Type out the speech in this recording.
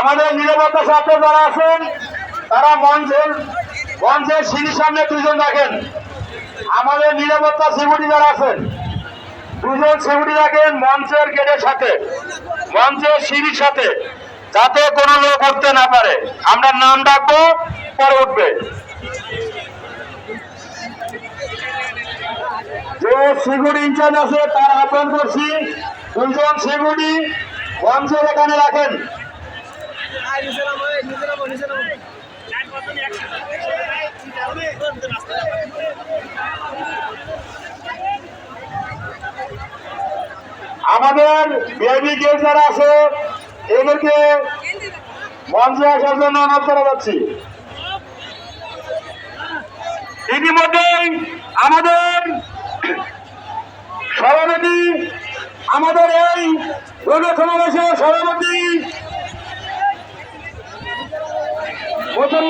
আমাদের নিরাপত্তা ছাত্র যারা আছেন, তারা মঞ্চের মঞ্চের সিঁড়ির সামনে দুজন রাখেন। আমাদের নিরাপত্তা সিকিউরিটি যারা আছেন, দুজন সিকিউরিটি রাখেন মঞ্চের গেটের সাথে, মঞ্চের সিঁড়ির সাথে, যাতে কোনো লোক উঠতে না পারে। আমরা নাম ডাকবো, পরে উঠবে। যে সিকিউরিটি ইনচার্জ আছে, তার আহ্বান করছি। দুজন সিকিউরিটি মঞ্চের এখানে রাখেন। আমাদের বিআইবি গেট যারা আছে, এদেরকে মঞ্চে আসার জন্য অনুরোধ করা যাচ্ছি। ইতিমধ্যেই আমাদের সভাপতি, আমাদের এই সভাপতি মুসলমান